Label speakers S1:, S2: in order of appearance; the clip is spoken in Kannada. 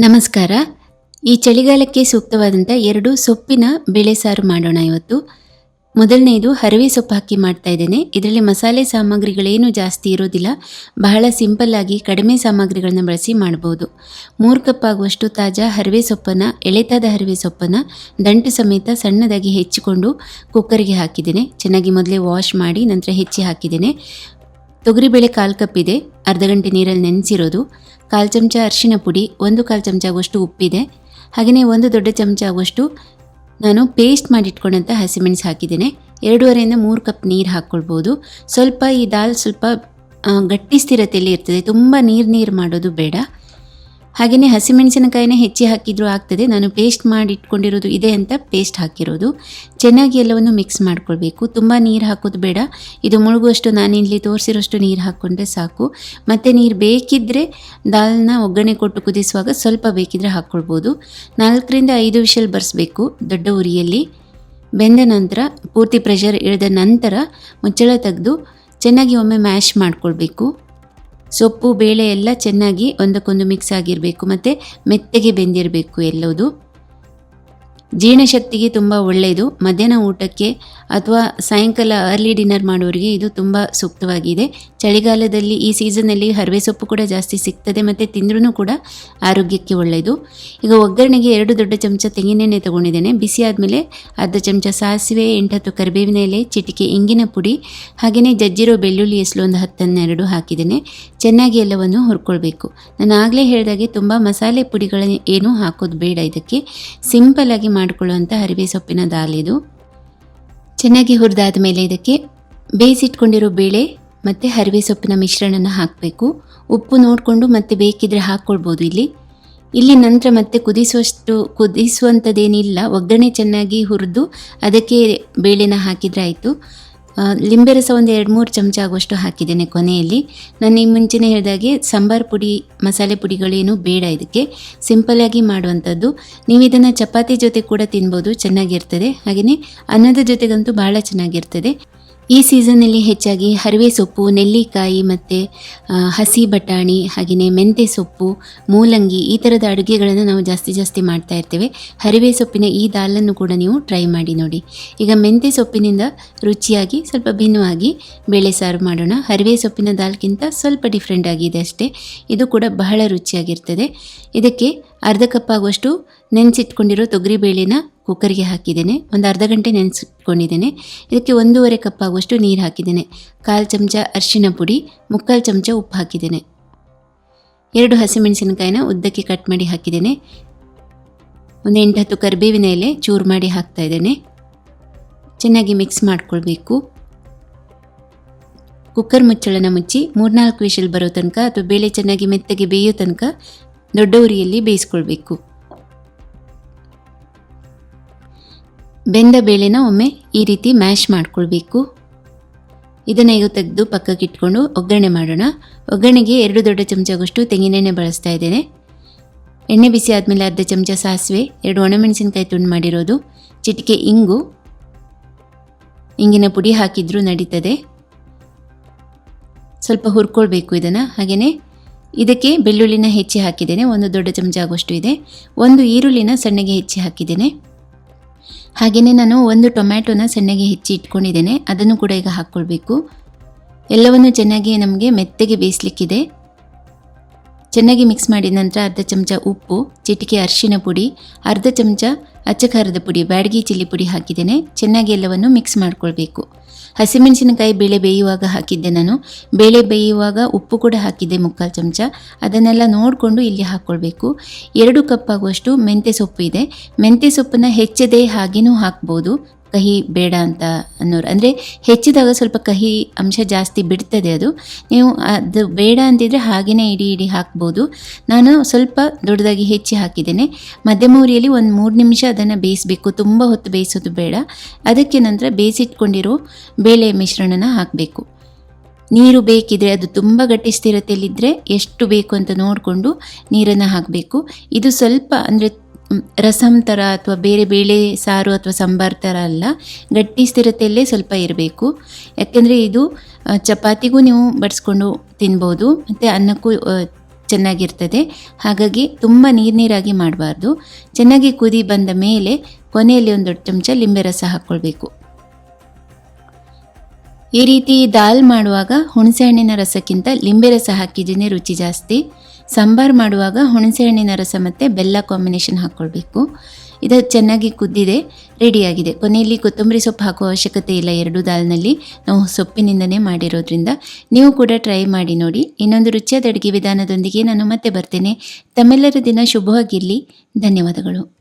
S1: ನಮಸ್ಕಾರ. ಈ ಚಳಿಗಾಲಕ್ಕೆ ಸೂಕ್ತವಾದಂಥ ಎರಡು ಸೊಪ್ಪಿನ ಬೇಳೆ ಸಾರು ಮಾಡೋಣ ಇವತ್ತು. ಮೊದಲನೇದು ಹರವೆ ಸೊಪ್ಪು ಹಾಕಿ ಮಾಡ್ತಾ ಇದ್ದೇನೆ. ಇದರಲ್ಲಿ ಮಸಾಲೆ ಸಾಮಗ್ರಿಗಳೇನು ಜಾಸ್ತಿ ಇರೋದಿಲ್ಲ. ಬಹಳ ಸಿಂಪಲ್ ಆಗಿ ಕಡಿಮೆ ಸಾಮಗ್ರಿಗಳನ್ನ ಬಳಸಿ ಮಾಡ್ಬೋದು. ಮೂರು ಕಪ್ ಆಗುವಷ್ಟು ತಾಜಾ ಹರವೆ ಸೊಪ್ಪನ್ನು, ಎಳೆತಾದ ಹರವೆ ಸೊಪ್ಪನ್ನು, ದಂಟು ಸಮೇತ ಸಣ್ಣದಾಗಿ ಹೆಚ್ಚಿಕೊಂಡು ಕುಕ್ಕರ್ಗೆ ಹಾಕಿದ್ದೇನೆ. ಚೆನ್ನಾಗಿ ಮೊದಲೇ ವಾಶ್ ಮಾಡಿ ನಂತರ ಹೆಚ್ಚಿ ಹಾಕಿದ್ದೇನೆ. ತೊಗರಿಬೇಳೆ ಕಾಲು ಕಪ್ ಇದೆ. ಅರ್ಧ ಗಂಟೆ ನೀರಲ್ಲಿ ನೆನೆಸಿರೋದು, ಕಾಲು ಚಮಚ ಅರಿಶಿನ ಪುಡಿ, ಒಂದು ಕಾಲು ಚಮಚ ಆಗುವಷ್ಟು ಉಪ್ಪಿದೆ. ಹಾಗೆಯೇ ಒಂದು ದೊಡ್ಡ ಚಮಚ ಆಗುವಷ್ಟು ನಾನು ಪೇಸ್ಟ್ ಮಾಡಿಟ್ಕೊಂಡಂಥ ಹಸಿಮೆಣಸು ಹಾಕಿದ್ದೇನೆ. ಎರಡೂವರೆಯಿಂದ ಮೂರು ಕಪ್ ನೀರು ಹಾಕ್ಕೊಳ್ಬೋದು. ಸ್ವಲ್ಪ ಈ ದಾಲ್ ಸ್ವಲ್ಪ ಗಟ್ಟಿ ಸ್ಥಿರತೆಯಲ್ಲಿ ಇರ್ತದೆ. ತುಂಬ ನೀರು ನೀರು ಮಾಡೋದು ಬೇಡ. ಹಾಗೆಯೇ ಹಸಿಮೆಣಸಿನಕಾಯಿನ ಹೆಚ್ಚಿ ಹಾಕಿದರೂ ಆಗ್ತದೆ. ನಾನು ಪೇಸ್ಟ್ ಮಾಡಿ ಇಟ್ಕೊಂಡಿರೋದು ಇದೆ ಅಂತ ಪೇಸ್ಟ್ ಹಾಕಿರೋದು. ಚೆನ್ನಾಗಿ ಎಲ್ಲವನ್ನು ಮಿಕ್ಸ್ ಮಾಡ್ಕೊಳ್ಬೇಕು. ತುಂಬ ನೀರು ಹಾಕೋದು ಬೇಡ. ಇದು ಮುಳುಗುವಷ್ಟು ನಾನಿಲ್ಲಿ ತೋರಿಸಿರೋಷ್ಟು ನೀರು ಹಾಕ್ಕೊಂಡ್ರೆ ಸಾಕು. ಮತ್ತು ನೀರು ಬೇಕಿದ್ದರೆ ದಾಲ್ನ ಒಗ್ಗರಣೆ ಕೊಟ್ಟು ಕುದಿಸುವಾಗ ಸ್ವಲ್ಪ ಬೇಕಿದ್ರೆ ಹಾಕ್ಕೊಳ್ಬೋದು ನಾಲ್ಕರಿಂದ ಐದು ವಿಷಲ್ ಬರೆಸಬೇಕು ದೊಡ್ಡ ಉರಿಯಲ್ಲಿ. ಬೆಂದ ನಂತರ ಪೂರ್ತಿ ಪ್ರೆಷರ್ ಇಳಿದ ನಂತರ ಮುಚ್ಚಳ ತೆಗೆದು ಚೆನ್ನಾಗಿ ಒಮ್ಮೆ ಮ್ಯಾಶ್ ಮಾಡ್ಕೊಳ್ಬೇಕು. ಸೊಪ್ಪು, ಬೇಳೆ ಎಲ್ಲ ಚೆನ್ನಾಗಿ ಒಂದಕ್ಕೊಂದು ಮಿಕ್ಸ್ ಆಗಿರಬೇಕು ಮತ್ತು ಮೆತ್ತಗೆ ಬೆಂದಿರಬೇಕು ಎಲ್ಲವುದು ಜೀರ್ಣಶಕ್ತಿಗೆ ತುಂಬ ಒಳ್ಳೆಯದು. ಮಧ್ಯಾಹ್ನ ಊಟಕ್ಕೆ ಅಥವಾ ಸಾಯಂಕಾಲ ಅರ್ಲಿ ಡಿನ್ನರ್ ಮಾಡೋರಿಗೆ ಇದು ತುಂಬ ಸೂಕ್ತವಾಗಿದೆ. ಚಳಿಗಾಲದಲ್ಲಿ ಈ ಸೀಸನಲ್ಲಿ ಹರವೆ ಸೊಪ್ಪು ಕೂಡ ಜಾಸ್ತಿ ಸಿಗ್ತದೆ ಮತ್ತು ತಿಂದ್ರೂ ಕೂಡ ಆರೋಗ್ಯಕ್ಕೆ ಒಳ್ಳೆಯದು. ಈಗ ಒಗ್ಗರಣೆಗೆ ಎರಡು ದೊಡ್ಡ ಚಮಚ ತೆಂಗಿನೆಣ್ಣೆ ತೊಗೊಂಡಿದ್ದೇನೆ. ಬಿಸಿ ಆದಮೇಲೆ ಅರ್ಧ ಚಮಚ ಸಾಸಿವೆ ಎಂಟತ್ತು ಕರಿಬೇವಿನ ಎಲೆ, ಚಿಟಿಕೆ, ಇಂಗಿನ ಪುಡಿ ಹಾಗೆಯೇ ಜಜ್ಜಿರೋ ಬೆಳ್ಳುಳ್ಳಿ ಎಸಲು ಒಂದು ಹತ್ತನ್ನೆರಡು ಹಾಕಿದ್ದೇನೆ. ಚೆನ್ನಾಗಿ ಎಲ್ಲವನ್ನು ಹುರ್ಕೊಳ್ಬೇಕು. ನಾನು ಆಗಲೇ ಹೇಳಿದಾಗೆ ತುಂಬ ಮಸಾಲೆ ಪುಡಿಗಳನ್ನ ಏನೂ ಹಾಕೋದು ಬೇಡ. ಇದಕ್ಕೆ ಸಿಂಪಲ್ಲಾಗಿ ಮಾಡಿಕೊಳ್ಳುವಂಥ ಹರಿವೆ ಸೊಪ್ಪಿನ ದಾಲ್ ಇದು. ಚೆನ್ನಾಗಿ ಹುರಿದಾದ ಮೇಲೆ ಇದಕ್ಕೆ ಬೇಯಿಸಿಟ್ಕೊಂಡಿರೋ ಬೇಳೆ ಮತ್ತು ಹರಿವೆ ಸೊಪ್ಪಿನ ಮಿಶ್ರಣನ ಹಾಕಬೇಕು. ಉಪ್ಪು ನೋಡಿಕೊಂಡು ಮತ್ತೆ ಬೇಕಿದ್ರೆ ಹಾಕ್ಕೊಳ್ಬೋದು ಇಲ್ಲಿ. ಇಲ್ಲಿ ನಂತರ ಮತ್ತೆ ಕುದಿಸುವಷ್ಟು ಕುದಿಸುವಂಥದ್ದೇನಿಲ್ಲ ಒಗ್ಗರಣೆ ಚೆನ್ನಾಗಿ ಹುರಿದು ಅದಕ್ಕೆ ಬೇಳೆನ ಹಾಕಿದ್ರೆ ಆಯಿತು. ಲಿಂಬೆ ರಸ ಒಂದು ಎರಡು ಮೂರು ಚಮಚ ಆಗುವಷ್ಟು ಹಾಕಿದ್ದೇನೆ ಕೊನೆಯಲ್ಲಿ. ನಾನು ಈ ಮುಂಚೆನೇ ಹೇಳಿದಾಗೆ ಸಾಂಬಾರ್ ಪುಡಿ, ಮಸಾಲೆ ಪುಡಿಗಳೇನು ಬೇಡ ಇದಕ್ಕೆ. ಸಿಂಪಲ್ಲಾಗಿ ಮಾಡುವಂಥದ್ದು. ನೀವು ಇದನ್ನು ಚಪಾತಿ ಜೊತೆ ಕೂಡ ತಿನ್ಬೋದು, ಚೆನ್ನಾಗಿರ್ತದೆ. ಹಾಗೆಯೇ ಅನ್ನದ ಜೊತೆಗಂತೂ ಭಾಳ ಚೆನ್ನಾಗಿರ್ತದೆ. ಈ ಸೀಸನ್ನಲ್ಲಿ ಹೆಚ್ಚಾಗಿ ಹರಿವೆ ಸೊಪ್ಪು, ನೆಲ್ಲಿಕಾಯಿ ಮತ್ತು ಹಸಿ ಬಟಾಣಿ ಹಾಗೆಯೇ ಮೆಂತೆ ಸೊಪ್ಪು, ಮೂಲಂಗಿ ಈ ಥರದ ಅಡುಗೆಗಳನ್ನು ನಾವು ಜಾಸ್ತಿ ಜಾಸ್ತಿ ಮಾಡ್ತಾ ಇರ್ತೇವೆ. ಹರಿವೆ ಸೊಪ್ಪಿನ ಈ ದಾಲನ್ನು ಕೂಡ ನೀವು ಟ್ರೈ ಮಾಡಿ ನೋಡಿ. ಈಗ ಮೆಂತೆ ಸೊಪ್ಪಿನಿಂದ ರುಚಿಯಾಗಿ, ಸ್ವಲ್ಪ ಭಿನ್ನವಾಗಿ ಬೇಳೆ ಸಾರು ಮಾಡೋಣ. ಹರಿವೆ ಸೊಪ್ಪಿನ ದಾಲ್ಗಿಂತ ಸ್ವಲ್ಪ ಡಿಫ್ರೆಂಟ್ ಆಗಿದೆ ಅಷ್ಟೇ. ಇದು ಕೂಡ ಬಹಳ ರುಚಿಯಾಗಿರ್ತದೆ. ಇದಕ್ಕೆ ಅರ್ಧ ಕಪ್ ಆಗುವಷ್ಟು ನೆನೆಸಿಟ್ಕೊಂಡಿರೋ ತೊಗರಿಬೇಳೆನ ಕುಕ್ಕರ್ಗೆ ಹಾಕಿದ್ದೇನೆ. ಒಂದು ಅರ್ಧ ಗಂಟೆ ನೆನೆಸ್ಕೊಂಡಿದ್ದೇನೆ. ಇದಕ್ಕೆ ಒಂದೂವರೆ ಕಪ್ ಆಗುವಷ್ಟು ನೀರು ಹಾಕಿದ್ದೇನೆ. ಕಾಲು ಚಮಚ ಅರಿಶಿನ ಪುಡಿ, ಮುಕ್ಕಾಲು ಚಮಚ ಉಪ್ಪು ಹಾಕಿದ್ದೇನೆ. ಎರಡು ಹಸಿಮೆಣಸಿನಕಾಯಿನ ಉದ್ದಕ್ಕೆ ಕಟ್ ಮಾಡಿ ಹಾಕಿದ್ದೇನೆ. ಒಂದು ಎಂಟು ಹತ್ತು ಕರಿಬೇವಿನ ಎಲೆ ಚೂರು ಮಾಡಿ ಹಾಕ್ತಾ ಇದ್ದೇನೆ. ಚೆನ್ನಾಗಿ ಮಿಕ್ಸ್ ಮಾಡ್ಕೊಳ್ಬೇಕು. ಕುಕ್ಕರ್ ಮುಚ್ಚಳನ ಮುಚ್ಚಿ ಮೂರ್ನಾಲ್ಕು ವಿಷಲ್ ಬರೋ ತನಕ ಅಥವಾ ಬೇಳೆ ಚೆನ್ನಾಗಿ ಮೆತ್ತಗೆ ಬೇಯೋ ತನಕ ದೊಡ್ಡ ಉರಿಯಲ್ಲಿ ಬೇಯಿಸ್ಕೊಳ್ಬೇಕು. ಬೆಂದ ಬೇಳೆನ ಒಮ್ಮೆ ಈ ರೀತಿ ಮ್ಯಾಶ್ ಮಾಡ್ಕೊಳ್ಬೇಕು. ಇದನ್ನು ಈಗ ತೆಗೆದು ಪಕ್ಕಕ್ಕೆ ಇಟ್ಕೊಂಡು ಒಗ್ಗರಣೆ ಮಾಡೋಣ. ಒಗ್ಗರಣೆಗೆ ಎರಡು ದೊಡ್ಡ ಚಮಚಗಷ್ಟು ತೆಂಗಿನೆಣ್ಣೆ ಬಳಸ್ತಾ ಇದ್ದೇನೆ. ಎಣ್ಣೆ ಬಿಸಿ ಆದಮೇಲೆ ಅರ್ಧ ಚಮಚ ಸಾಸಿವೆ, ಎರಡು ಒಣಮೆಣಸಿನಕಾಯಿ ತುಂಡು ಮಾಡಿರೋದು. ಚಿಟಿಕೆ ಇಂಗು, ಇಂಗಿನ ಪುಡಿ ಹಾಕಿದ್ರೂ ನಡೀತದೆ. ಸ್ವಲ್ಪ ಹುರ್ಕೊಳ್ಬೇಕು ಇದನ್ನು. ಹಾಗೆಯೇ ಇದಕ್ಕೆ ಬೆಳ್ಳುಳ್ಳಿನ ಹೆಚ್ಚಿ ಹಾಕಿದ್ದೇನೆ. ಒಂದು ದೊಡ್ಡ ಚಮಚ ಆಗುವಷ್ಟು ಇದೆ. ಒಂದು ಈರುಳ್ಳಿನ ಸಣ್ಣಗೆ ಹೆಚ್ಚಿ ಹಾಕಿದ್ದೇನೆ. ಹಾಗೆಯೇ ನಾನು ಒಂದು ಟೊಮ್ಯಾಟೊನ ಸಣ್ಣಗೆ ಹೆಚ್ಚಿ ಇಟ್ಕೊಂಡಿದ್ದೇನೆ, ಅದನ್ನು ಕೂಡ ಈಗ ಹಾಕ್ಕೊಳ್ಬೇಕು. ಎಲ್ಲವನ್ನು ಚೆನ್ನಾಗಿ ನಮಗೆ ಮೆತ್ತಗೆ ಬೇಯಿಸ್ಲಿಕ್ಕಿದೆ. ಚೆನ್ನಾಗಿ ಮಿಕ್ಸ್ ಮಾಡಿದ ನಂತರ ಅರ್ಧ ಚಮಚ ಉಪ್ಪು, ಚಿಟಿಕೆ ಅರಿಶಿನ ಪುಡಿ, ಅರ್ಧ ಚಮಚ ಅಚ್ಚ ಖಾರದ ಪುಡಿ, ಬ್ಯಾಡಗಿ ಚಿಲ್ಲಿ ಪುಡಿ ಹಾಕಿದ್ದೇನೆ. ಚೆನ್ನಾಗಿ ಎಲ್ಲವನ್ನು ಮಿಕ್ಸ್ ಮಾಡ್ಕೊಳ್ಬೇಕು. ಹಸಿಮೆಣಸಿನಕಾಯಿ ಬೇಳೆ ಬೇಯುವಾಗ ಹಾಕಿದ್ದೆ ನಾನು. ಬೇಳೆ ಬೇಯುವಾಗ ಉಪ್ಪು ಕೂಡ ಹಾಕಿದ್ದೆ ಮುಕ್ಕಾಲು ಚಮಚ. ಅದನ್ನೆಲ್ಲ ನೋಡಿಕೊಂಡು ಇಲ್ಲಿ ಹಾಕ್ಕೊಳ್ಬೇಕು ಎರಡು ಕಪ್ ಆಗುವಷ್ಟು ಮೆಂತ್ಯ ಸೊಪ್ಪು ಇದೆ. ಮೆಂತ್ಯ ಸೊಪ್ಪನ್ನು ಹೆಚ್ಚದೇ ಹಾಗೇನೂ ಹಾಕ್ಬೋದು. ಕಹಿ ಬೇಡ ಅಂತ ಅನ್ನೋರು. ಅಂದರೆ ಹೆಚ್ಚಿದಾಗ ಸ್ವಲ್ಪ ಕಹಿ ಅಂಶ ಜಾಸ್ತಿ ಬಿಡ್ತದೆ ಅದು. ನೀವು ಅದು ಬೇಡ ಅಂತಿದ್ರೆ ಹಾಗೆಯೇ ಇಡೀ ಇಡೀ ಹಾಕ್ಬೋದು. ನಾನು ಸ್ವಲ್ಪ ದೊಡ್ಡದಾಗಿ ಹೆಚ್ಚಿ ಹಾಕಿದ್ದೇನೆ. ಮಧ್ಯಮ ಉರಿಯಲ್ಲಿ ಒಂದು ಮೂರು ನಿಮಿಷ ಅದನ್ನು ಬೇಯಿಸಬೇಕು. ತುಂಬ ಹೊತ್ತು ಬೇಯಿಸೋದು ಬೇಡ. ಅದಕ್ಕೆ ನಂತರ ಬೇಯಿಸಿಟ್ಕೊಂಡಿರೋ ಬೇಳೆ ಮಿಶ್ರಣನ ಹಾಕಬೇಕು. ನೀರು ಬೇಕಿದ್ರೆ ಅದು ತುಂಬ ಗಟ್ಟಿ ಸ್ಥಿರತೆಯಲ್ಲಿದ್ದರೆ ಎಷ್ಟು ಬೇಕು ಅಂತ ನೋಡಿಕೊಂಡು ನೀರನ್ನು ಹಾಕಬೇಕು. ಇದು ಸ್ವಲ್ಪ ಅಂದರೆ ರಸಂ ಥರ ಅಥವಾ ಬೇರೆ ಬೇಳೆ ಸಾರು ಅಥವಾ ಸಾಂಬಾರು ಥರ ಅಲ್ಲ, ಗಟ್ಟಿ ಸ್ಥಿರತೆಯಲ್ಲೇ ಸ್ವಲ್ಪ ಇರಬೇಕು. ಯಾಕೆಂದರೆ ಇದು ಚಪಾತಿಗೂ ನೀವು ಬಡಿಸ್ಕೊಂಡು ತಿನ್ಬೋದು, ಮತ್ತು ಅನ್ನಕ್ಕೂ ಚೆನ್ನಾಗಿರ್ತದೆ. ಹಾಗಾಗಿ ತುಂಬ ನೀರು ನೀರಾಗಿ ಮಾಡಬಾರ್ದು. ಚೆನ್ನಾಗಿ ಕುದಿ ಬಂದ ಮೇಲೆ ಕೊನೆಯಲ್ಲಿ ಒಂದು ದೊಡ್ಡ ಚಮಚ ಲಿಂಬೆ ರಸ ಹಾಕ್ಕೊಳ್ಬೇಕು ಈ ರೀತಿ ದಾಲ್ ಮಾಡುವಾಗ ಹುಣಸೆಹಣ್ಣಿನ ರಸಕ್ಕಿಂತ ಲಿಂಬೆ ರಸ ಹಾಕಿದ್ರೆ ರುಚಿ ಜಾಸ್ತಿ. ಸಾಂಬಾರು ಮಾಡುವಾಗ ಹುಣಸೆಹಣ್ಣಿನ ರಸ ಮತ್ತು ಬೆಲ್ಲ ಕಾಂಬಿನೇಷನ್ ಹಾಕ್ಕೊಳ್ಬೇಕು ಇದು ಚೆನ್ನಾಗಿ ಕುದ್ದಿದೆ ರೆಡಿಯಾಗಿದೆ ಕೊನೆಯಲ್ಲಿ ಕೊತ್ತಂಬರಿ ಸೊಪ್ಪು ಹಾಕುವ ಅವಶ್ಯಕತೆ ಇಲ್ಲ ಎರಡು ದಾಲ್ನಲ್ಲಿ. ನಾವು ಸೊಪ್ಪಿನಿಂದನೇ ಮಾಡಿರೋದ್ರಿಂದ ನೀವು ಕೂಡ ಟ್ರೈ ಮಾಡಿ ನೋಡಿ. ಇನ್ನೊಂದು ರುಚಿಯಾದ ಅಡುಗೆ ವಿಧಾನದೊಂದಿಗೆ ನಾನು ಮತ್ತೆ ಬರ್ತೇನೆ. ತಮ್ಮೆಲ್ಲರ ದಿನ ಶುಭವಾಗಿರಲಿ. ಧನ್ಯವಾದಗಳು.